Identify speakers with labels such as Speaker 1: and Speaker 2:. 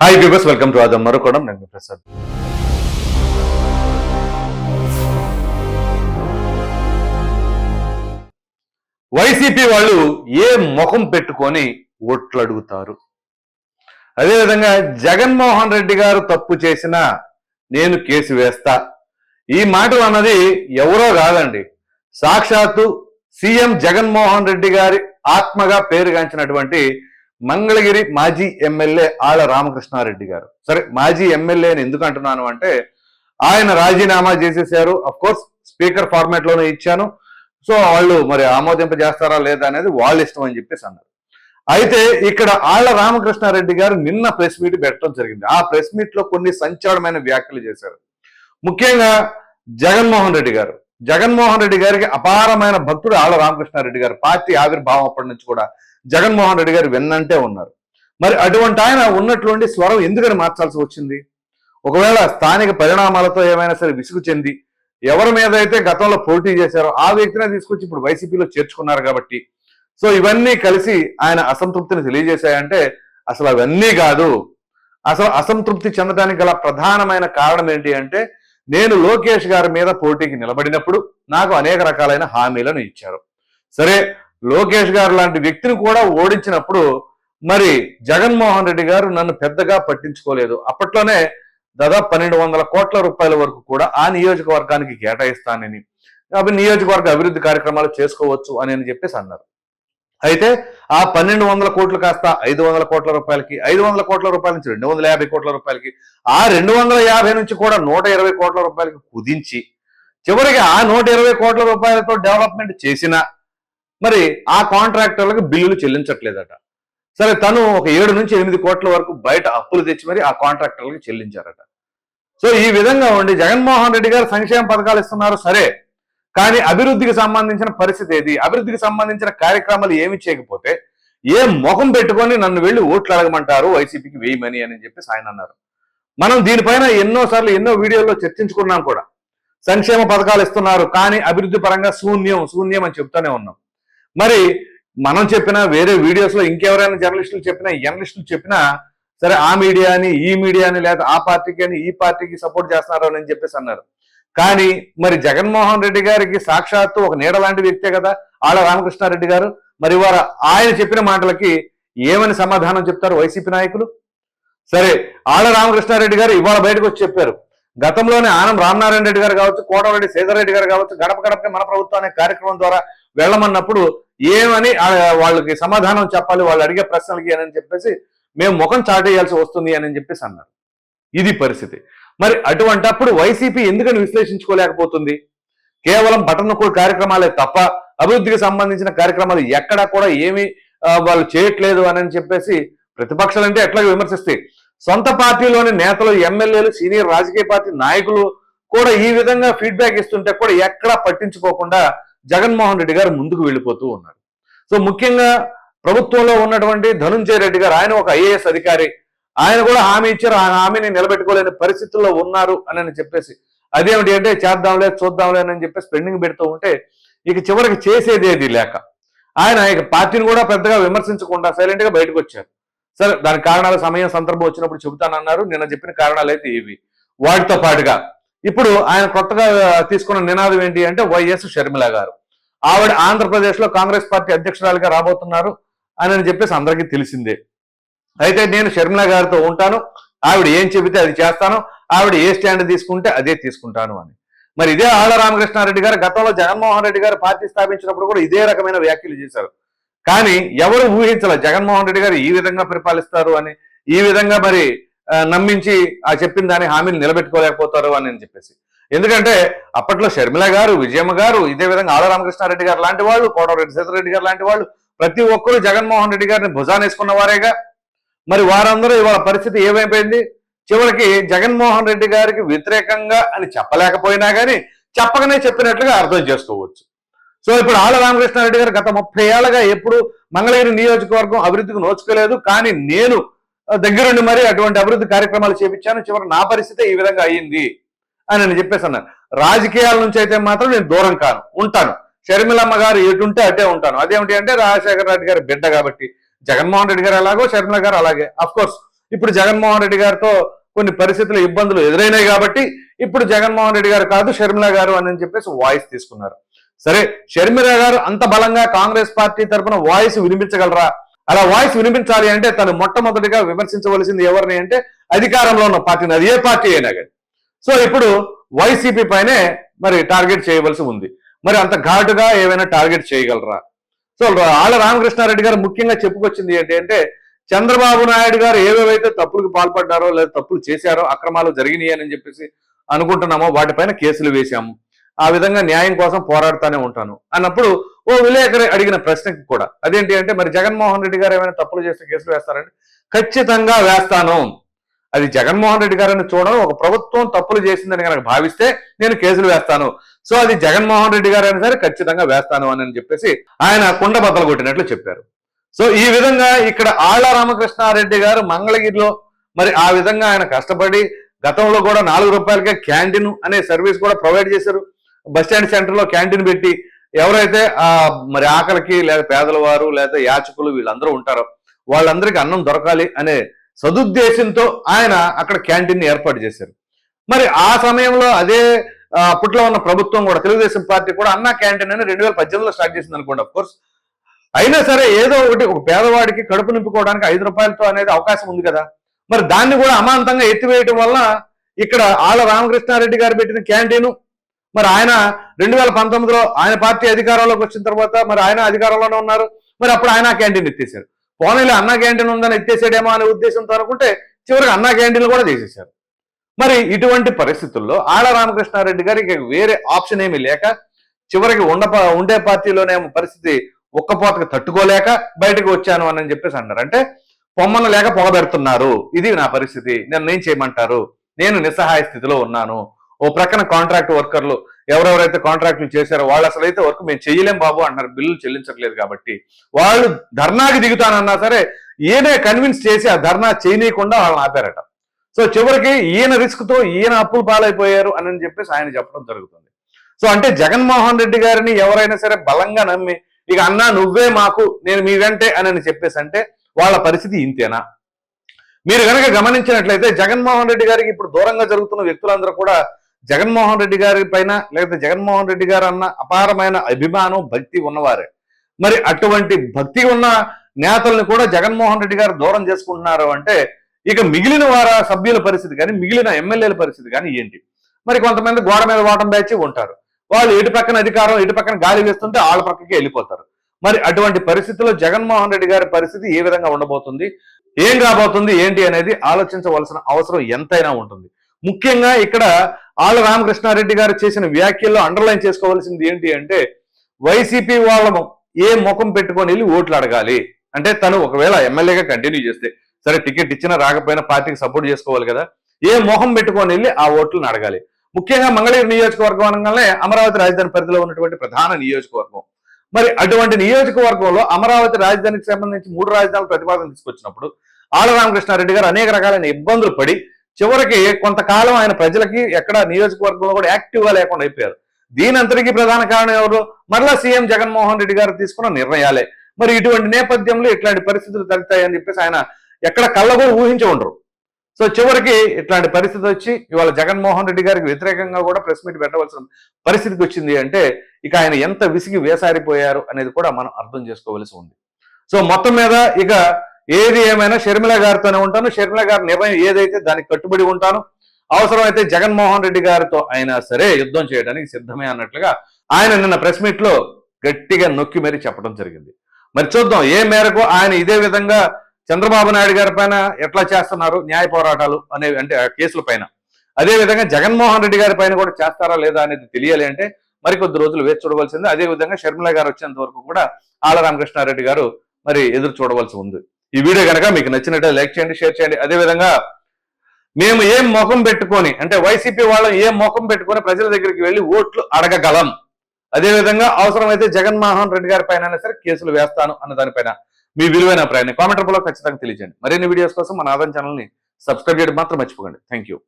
Speaker 1: Hi viewers welcome to ఆదం మరొకడం నేను ప్రసాద్ వైసీపీ వాళ్ళు ఏ ముఖం పెట్టుకొని ఓట్లు అడుగుతారు అదేవిధంగా జగన్మోహన్ రెడ్డి గారు తప్పు చేసినా నేను కేసు వేస్తా. ఈ మాటలు అన్నది ఎవరో కాదండి. సాక్షాత్తు సీఎం జగన్మోహన్ రెడ్డి గారి ఆత్మగా పేరుగాంచినటువంటి మంగళగిరి మాజీ ఎమ్మెల్యే ఆళ్ళ రామకృష్ణారెడ్డి గారు. సరే మాజీ ఎమ్మెల్యే అని ఎందుకు అంటున్నాను అంటే ఆయన రాజీనామా చేసేసారు. అఫ్ కోర్స్ స్పీకర్ ఫార్మాట్లోనే ఇచ్చాను. సో వాళ్ళు మరి ఆమోదింప చేస్తారా లేదా అనేది వాళ్ళ ఇష్టం అని చెప్పేసి అన్నారు. అయితే ఇక్కడ ఆళ్ళ రామకృష్ణారెడ్డి గారు నిన్న ప్రెస్ మీట్ పెట్టడం జరిగింది. ఆ ప్రెస్ మీట్లో కొన్ని సంచలనమైన వ్యాఖ్యలు చేశారు. ముఖ్యంగా జగన్మోహన్ రెడ్డి గారు. జగన్మోహన్ రెడ్డి గారికి అపారమైన భక్తుడు ఆళ్ళ రామకృష్ణారెడ్డి గారు. పార్టీ ఆవిర్భావం అప్పటి నుంచి కూడా జగన్మోహన్ రెడ్డి గారు వెన్నంటే ఉన్నారు. మరి అటువంటి ఆయన ఉన్నటువంటి స్వరం ఎందుకని మార్చాల్సి వచ్చింది? ఒకవేళ స్థానిక పరిణామాలతో ఏమైనా సరే విసుగు చెంది ఎవరి మీద అయితే గతంలో పోటీ చేశారో ఆ వ్యక్తినే తీసుకొచ్చి ఇప్పుడు వైసీపీలో చేర్చుకున్నారు కాబట్టి. సో ఇవన్నీ కలిసి ఆయన అసంతృప్తిని తెలియజేశాయంటే అసలు అవన్నీ కాదు. అసలు అసంతృప్తి చెందడానికి గల ప్రధానమైన కారణం ఏంటి అంటే నేను లోకేష్ గారి మీద పోటీకి నిలబడినప్పుడు నాకు అనేక రకాలైన హామీలను ఇచ్చారు. సరే లోకేష్ గారు లాంటి వ్యక్తిని కూడా ఓడించినప్పుడు మరి జగన్మోహన్ రెడ్డి గారు నన్ను పెద్దగా పట్టించుకోలేదు. అప్పట్లోనే దాదాపు పన్నెండు వందల కోట్ల రూపాయల వరకు కూడా ఆ నియోజకవర్గానికి కేటాయిస్తానని అవి నియోజకవర్గ అభివృద్ధి కార్యక్రమాలు చేసుకోవచ్చు అని అని చెప్పేసి అన్నారు. అయితే ఆ పన్నెండు వందల కోట్లు కాస్త ఐదు వందల కోట్ల రూపాయలకి ఐదు వందల కోట్ల రూపాయల నుంచి రెండు వందల యాభై కోట్ల రూపాయలకి ఆ రెండు వందల యాభై నుంచి కూడా నూట ఇరవై కోట్ల రూపాయలకి కుదించి చివరికి ఆ నూట ఇరవై కోట్ల రూపాయలతో డెవలప్మెంట్ చేసిన మరి ఆ కాంట్రాక్టర్లకు బిల్లులు చెల్లించట్లేదట. సరే తను ఒక ఏడు నుంచి ఎనిమిది కోట్ల వరకు బయట అప్పులు తెచ్చి మరి ఆ కాంట్రాక్టర్లకు చెల్లించారట. సో ఈ విధంగా ఉండి జగన్మోహన్ రెడ్డి గారు సంక్షేమ పథకాలు ఇస్తున్నారు సరే. కానీ అభివృద్ధికి సంబంధించిన పరిస్థితి ఏది? అభివృద్ధికి సంబంధించిన కార్యక్రమాలు ఏమి చేయకపోతే ఏ ముఖం పెట్టుకొని నన్ను వెళ్ళి ఓట్లు అడగమంటారు వైసీపీకి వేయమని అని చెప్పి ఆయన అన్నారు. మనం దీనిపైన ఎన్నో సార్లు ఎన్నో వీడియోల్లో చర్చించుకున్నాం కూడా. సంక్షేమ పథకాలు ఇస్తున్నారు కానీ అభివృద్ధి పరంగా శూన్యం శూన్యం అని చెప్తూనే ఉన్నాం. మరి మనం చెప్పినా వేరే వీడియోస్లో ఇంకెవరైనా జర్నలిస్టులు చెప్పినా జర్నలిస్టులు చెప్పినా సరే ఆ మీడియాని ఈ మీడియాని లేదా ఆ పార్టీకి అని ఈ పార్టీకి సపోర్ట్ చేస్తున్నారు అని చెప్పేసి అన్నారు. కానీ మరి జగన్మోహన్ రెడ్డి గారికి సాక్షాత్తు ఒక నీడ లాంటి వ్యక్తే కదా ఆళ్ళ రామకృష్ణారెడ్డి గారు. మరి వారు ఆయన చెప్పిన మాటలకి ఏమని సమాధానం చెప్తారు వైసీపీ నాయకులు? సరే ఆళ్ళ రామకృష్ణారెడ్డి గారు ఇవాళ బయటకు వచ్చి చెప్పారు. గతంలోనే ఆనం రామనారాయణ రెడ్డి గారు కావచ్చు కోటరెడ్డి సేదరెడ్డి గారు కావచ్చు గడప గడపకి మన ప్రభుత్వం అనే కార్యక్రమం ద్వారా వెళ్ళమన్నప్పుడు ఏమని వాళ్ళకి సమాధానం చెప్పాలి వాళ్ళు అడిగే ప్రశ్నలకి అని చెప్పేసి మేము ముఖం చాటేయాల్సి వస్తుంది అని చెప్పేసి అన్నారు. ఇది పరిస్థితి. మరి అటువంటప్పుడు వైసీపీ ఎందుకని విశ్లేషించుకోలేకపోతుంది? కేవలం బటన్ నొక్కుడు కార్యక్రమాలే తప్ప అభివృద్ధికి సంబంధించిన కార్యక్రమాలు ఎక్కడా కూడా ఏమీ వాళ్ళు చేయట్లేదు అని చెప్పేసి ప్రతిపక్షాలు అంటే ఎట్లా విమర్శిస్తాయి సొంత పార్టీలోని నేతలు ఎమ్మెల్యేలు సీనియర్ రాజకీయ పార్టీ నాయకులు కూడా ఈ విధంగా ఫీడ్బ్యాక్ ఇస్తుంటే కూడా ఎక్కడా పట్టించుకోకుండా జగన్మోహన్ రెడ్డి గారు ముందుకు వెళ్ళిపోతూ ఉన్నారు. సో ముఖ్యంగా ప్రభుత్వంలో ఉన్నటువంటి ధనుంజయ రెడ్డి గారు ఆయన ఒక ఐఏఎస్ అధికారి. ఆయన కూడా హామీ ఇచ్చారు. ఆ హామీని నిలబెట్టుకోలేని పరిస్థితుల్లో ఉన్నారు అని చెప్పేసి. అదేమిటి అంటే చేద్దాంలే చూద్దాంలే అని చెప్పేసి పెండింగ్ పెడుతూ ఉంటే ఇక చివరికి చేసేది ఏది లేక. ఆయన ఇక పార్టీని కూడా పెద్దగా విమర్శించకుండా సైలెంట్గా బయటకు వచ్చారు. సరే దాని కారణాలు సమయం సందర్భం వచ్చినప్పుడు చెబుతానన్నారు. నిన్న చెప్పిన కారణాలు అయితే ఇవి. వాటితో పాటుగా ఇప్పుడు ఆయన కొత్తగా తీసుకున్న నినాదం ఏంటి అంటే వైఎస్ షర్మిల గారు. ఆవిడ ఆంధ్రప్రదేశ్లో కాంగ్రెస్ పార్టీ అధ్యక్షురాలుగా రాబోతున్నారు అని చెప్పేసి అందరికీ తెలిసిందే. అయితే నేను షర్మిల గారితో ఉంటాను. ఆవిడ ఏం చెబితే అది చేస్తాను. ఆవిడ ఏ స్టాండ్ తీసుకుంటే అదే తీసుకుంటాను అని. మరి ఇదే ఆళ్ళ రామకృష్ణారెడ్డి గారు గతంలో జగన్మోహన్ రెడ్డి గారు పార్టీ స్థాపించినప్పుడు కూడా ఇదే రకమైన వ్యాఖ్యలు చేశారు. కానీ ఎవరు ఊహించాల జగన్మోహన్ రెడ్డి గారు ఈ విధంగా పరిపాలిస్తారు అని ఈ విధంగా మరి ఆ, నమ్మించి ఆ చెప్పిన దాని హామీని నిలబెట్టుకోలేకపోతారు అని అని చెప్పేసి. ఎందుకంటే అప్పట్లో షర్మిల గారు విజయమ్మ గారు ఇదే విధంగా ఆళ్ళ రామకృష్ణారెడ్డి గారు లాంటి వాళ్ళు కోటరెడ్డి సీతారెడ్డి గారు లాంటి వాళ్ళు ప్రతి ఒక్కరూ జగన్మోహన్ రెడ్డి గారిని భుజానేసుకున్న వారేగా మరి వారందరూ ఇవాళ పరిస్థితి ఏమైపోయింది? చివరికి జగన్మోహన్ రెడ్డి గారికి వ్యతిరేకంగా అని చెప్పలేకపోయినా కానీ చెప్పకనే చెప్పినట్లుగా అర్థం చేసుకోవచ్చు. సో ఇప్పుడు ఆళ్ళ రామకృష్ణారెడ్డి గారు గత ముప్పై ఏళ్ళగా ఎప్పుడు మంగళగిరి నియోజకవర్గం అభివృద్ధికి నోచుకోలేదు. కానీ నేను దగ్గరుండి మరి అటువంటి అభివృద్ధి కార్యక్రమాలు చేపించాను. చివరి నా పరిస్థితి ఈ విధంగా అయ్యింది అని నేను చెప్పేసి అన్నాను రాజకీయాల నుంచి అయితే మాత్రం నేను దూరం కాను ఉంటాను. షర్మిలమ్మ గారు ఎటుంటే అటే ఉంటాను. అదేమిటి అంటే రాజశేఖర రెడ్డి గారి బిడ్డ కాబట్టి. జగన్మోహన్ రెడ్డి గారు ఎలాగో షర్మిల గారు అలాగే. అఫ్ కోర్స్ ఇప్పుడు జగన్మోహన్ రెడ్డి గారితో కొన్ని పరిస్థితులు ఇబ్బందులు ఎదురైనాయి కాబట్టి ఇప్పుడు జగన్మోహన్ రెడ్డి గారు కాదు షర్మిల గారు అని చెప్పేసి వాయిస్ తీసుకున్నారు. సరే షర్మిల గారు అంత బలంగా కాంగ్రెస్ పార్టీ తరఫున వాయిస్ వినిపించగలరా? అలా వాయిస్ వినిపించాలి అంటే తను మొట్టమొదటిగా విమర్శించవలసింది ఎవరిని అంటే అధికారంలో ఉన్న పార్టీని అది ఏ పార్టీ అయినా కానీ. సో ఇప్పుడు వైసీపీ పైనే మరి టార్గెట్ చేయవలసి ఉంది. మరి అంత ఘాటుగా ఏమైనా టార్గెట్ చేయగలరా? సో ఆళ్ళ రామకృష్ణారెడ్డి గారు ముఖ్యంగా చెప్పుకొచ్చింది ఏంటంటే చంద్రబాబు నాయుడు గారు ఏవేవైతే తప్పులకు పాల్పడ్డారో లేదా తప్పులు చేశారో అక్రమాలు జరిగినాయని చెప్పేసి అనుకుంటున్నామో వాటిపైన కేసులు వేశాము. ఆ విధంగా న్యాయం కోసం పోరాడుతూనే ఉంటాను. అన్నప్పుడు ఓ విలేకరి అడిగిన ప్రశ్నకి కూడా అదేంటి అంటే మరి జగన్మోహన్ రెడ్డి గారు ఏమైనా తప్పులు చేస్తే కేసులు వేస్తారంటే ఖచ్చితంగా వేస్తాను. అది జగన్మోహన్ రెడ్డి గారిని చూడడం ఒక ప్రభుత్వం తప్పులు చేసిందని కనుక భావిస్తే నేను కేసులు వేస్తాను. సో అది జగన్మోహన్ రెడ్డి గారు అయినా సరే ఖచ్చితంగా వేస్తాను అని చెప్పేసి ఆయన కుండ బద్దలు కొట్టినట్లు చెప్పారు. సో ఈ విధంగా ఇక్కడ ఆళ్ళ రామకృష్ణారెడ్డి గారు మంగళగిరిలో మరి ఆ విధంగా ఆయన కష్టపడి గతంలో కూడా నాలుగు రూపాయలకే క్యాంటీన్ అనే సర్వీస్ కూడా ప్రొవైడ్ చేశారు. బస్ స్టాండ్ సెంటర్లో క్యాంటీన్ పెట్టి ఎవరైతే ఆ మరి ఆకలికి లేదా పేదల వారు లేదా యాచకులు వీళ్ళందరూ ఉంటారో వాళ్ళందరికీ అన్నం దొరకాలి అనే సదుద్దేశంతో ఆయన అక్కడ క్యాంటీన్ ఏర్పాటు చేశారు. మరి ఆ సమయంలో అదే అప్పట్లో ఉన్న ప్రభుత్వం కూడా తెలుగుదేశం పార్టీ కూడా అన్నా క్యాంటీన్ అని రెండు వేల పద్దెనిమిదిలో స్టార్ట్ చేసింది అనుకోండి అఫ్కోర్స్ అయినా సరే ఏదో ఒకటి ఒక పేదవాడికి కడుపు నింపుకోవడానికి ఐదు రూపాయలతో అనేది అవకాశం ఉంది కదా. మరి దాన్ని కూడా అమాంతంగా ఎత్తివేయటం వల్ల ఇక్కడ ఆళ్ళ రామకృష్ణారెడ్డి గారు పెట్టిన క్యాంటీను మరి ఆయన రెండు వేల పంతొమ్మిదిలో ఆయన పార్టీ అధికారంలోకి వచ్చిన తర్వాత మరి ఆయన అధికారంలోనే ఉన్నారు. మరి అప్పుడు ఆయన క్యాంటీన్ ఎత్తేసారు పోనీలో అన్నా క్యాంటీన్ ఉందని ఎత్తేసాడేమో అనే ఉద్దేశంతో అనుకుంటే చివరికి అన్నా క్యాంటీన్లు కూడా తీసేశారు. మరి ఇటువంటి పరిస్థితుల్లో ఆళ్ళ రామకృష్ణారెడ్డి గారికి వేరే ఆప్షన్ ఏమీ లేక చివరికి ఉండ ఉండే పార్టీలోనే పరిస్థితి ఒక్కపోతకు తట్టుకోలేక బయటకు వచ్చాను అని చెప్పేసి అన్నారు. అంటే పొమ్మను లేక పొగబెడుతున్నారు. ఇది నా పరిస్థితి. నన్ను ఏం చేయమంటారు? నేను నిస్సహాయ స్థితిలో ఉన్నాను. ఓ ప్రక్కన కాంట్రాక్ట్ వర్కర్లు ఎవరెవరైతే కాంట్రాక్టులు చేశారో వాళ్ళు అసలు అయితే వర్క్ మేము చేయలేం బాబు అంటున్నారు బిల్లులు చెల్లించట్లేదు కాబట్టి వాళ్ళు ధర్నాకి దిగుతానన్నా సరే ఈయనే కన్విన్స్ చేసి ఆ ధర్నా చేయనీయకుండా వాళ్ళని ఆపారట. సో చివరికి ఈయన రిస్క్తో ఈయన అప్పులు పాలైపోయారు అని చెప్పేసి ఆయన చెప్పడం జరుగుతుంది. సో అంటే జగన్మోహన్ రెడ్డి గారిని ఎవరైనా సరే బలంగా నమ్మి ఇక అన్నా నువ్వే మాకు నేను మీ వెంటే అని చెప్పేసి అంటే వాళ్ళ పరిస్థితి ఇంతేనా? మీరు కనుక గమనించినట్లయితే జగన్మోహన్ రెడ్డి గారికి ఇప్పుడు దూరంగా జరుగుతున్న వ్యక్తులందరూ కూడా జగన్మోహన్ రెడ్డి గారి పైన లేకపోతే జగన్మోహన్ రెడ్డి గారు అన్న అపారమైన అభిమానం భక్తి ఉన్నవారే. మరి అటువంటి భక్తి ఉన్న నేతల్ని కూడా జగన్మోహన్ రెడ్డి గారు దూరం చేసుకుంటున్నారు అంటే ఇక మిగిలిన వార సభ్యుల పరిస్థితి కానీ మిగిలిన ఎమ్మెల్యేల పరిస్థితి కానీ ఏంటి? మరి కొంతమంది గోడ మీద వాటం బ్యాచి ఉంటారు. వాళ్ళు ఇటు పక్కన అధికారం ఇటు పక్కన గాలి వేస్తుంటే వాళ్ళ పక్కకి వెళ్ళిపోతారు. మరి అటువంటి పరిస్థితిలో జగన్మోహన్ రెడ్డి గారి పరిస్థితి ఏ విధంగా ఉండబోతుంది? ఏం రాబోతుంది? ఏంటి అనేది ఆలోచించవలసిన అవసరం ఎంతైనా ఉంటుంది. ముఖ్యంగా ఇక్కడ ఆళ్ళ రామకృష్ణారెడ్డి గారు చేసిన వ్యాఖ్యల్లో అండర్లైన్ చేసుకోవాల్సింది ఏంటి అంటే వైసీపీ వాళ్ళ ఏ ముఖం పెట్టుకొని వెళ్ళి ఓట్లు అడగాలి. అంటే తను ఒకవేళ ఎమ్మెల్యేగా కంటిన్యూ చేస్తే సరే టికెట్ ఇచ్చినా రాకపోయినా పార్టీకి సపోర్ట్ చేసుకోవాలి కదా ఏ మొహం పెట్టుకొని వెళ్ళి ఆ ఓట్లను అడగాలి. ముఖ్యంగా మంగళగిరి నియోజకవర్గం అనగానే అమరావతి రాజధాని పరిధిలో ఉన్నటువంటి ప్రధాన నియోజకవర్గం. మరి అటువంటి నియోజకవర్గంలో అమరావతి రాజధానికి సంబంధించి మూడు రాజధానుల ప్రతిపాదన తీసుకొచ్చినప్పుడు ఆళ్ళ రామకృష్ణారెడ్డి గారు అనేక రకాలైన ఇబ్బందులు పడి చివరికి కొంతకాలం ఆయన ప్రజలకి ఎక్కడ నియోజకవర్గంలో కూడా యాక్టివ్గా లేకుండా అయిపోయారు. దీని అంతటికీ ప్రధాన కారణం ఎవరు? మరలా సీఎం జగన్మోహన్ రెడ్డి గారు తీసుకున్న నిర్ణయాలే. మరి ఇటువంటి నేపథ్యంలో ఇట్లాంటి పరిస్థితులు తగ్గుతాయని చెప్పేసి ఆయన ఎక్కడ కళ్ళ కూడా ఊహించి ఉండరు. సో చివరికి ఇట్లాంటి పరిస్థితి వచ్చి ఇవాళ జగన్మోహన్ రెడ్డి గారికి వ్యతిరేకంగా కూడా ప్రెస్ మీట్ పెట్టవలసిన పరిస్థితికి వచ్చింది అంటే ఇక ఆయన ఎంత విసిగి వేసారిపోయారు అనేది కూడా మనం అర్థం చేసుకోవలసి ఉంది. సో మొత్తం మీద ఇక ఏది ఏమైనా షర్మిల గారితోనే ఉంటాను. షర్మిల గారి నిర్ణయం ఏదైతే దానికి కట్టుబడి ఉంటాను అవసరమైతే జగన్మోహన్ రెడ్డి గారితో అయినా సరే యుద్ధం చేయడానికి సిద్ధమే అన్నట్లుగా ఆయన నిన్న ప్రెస్ మీట్లో గట్టిగా నొక్కి మరీ చెప్పడం జరిగింది. మరి చూద్దాం ఏ మేరకు ఆయన ఇదే విధంగా చంద్రబాబు నాయుడు గారి పైన ఎట్లా చేస్తున్నారు న్యాయ పోరాటాలు అనేవి అంటే ఆ కేసుల పైన. అదే విధంగా జగన్మోహన్ రెడ్డి గారి పైన కూడా చేస్తారా లేదా అనేది తెలియాలి అంటే మరికొద్ది రోజులు వేచి చూడవలసింది. అదే విధంగా షర్మిల గారు వచ్చేంత వరకు కూడా ఆళ్ళ రామకృష్ణారెడ్డి గారు మరి ఎదురు చూడవలసి ఉంది. ఈ వీడియో కనుక మీకు నచ్చినట్టే లైక్ చేయండి షేర్ చేయండి. అదే విధంగా మేము ఏం ముఖం పెట్టుకొని అంటే వైసీపీ వాళ్ళం ఏం ముఖం పెట్టుకొని ప్రజల దగ్గరికి వెళ్ళి ఓట్లు అడగగలం. అదే విధంగా అవసరమైతే జగన్మోహన్ రెడ్డి గారి పైన సరే కేసులు వేస్తాను అన్న దానిపైన మీ విలువైన అభిప్రాయాన్ని కామెంట్ రూపంలో ఖచ్చితంగా తెలియజేయండి. మరిన్ని వీడియోస్ కోసం మన ఆదాయం ఛానల్ని సబ్స్క్రైబ్ చేయడం మాత్రం మర్చిపోకండి. Thank you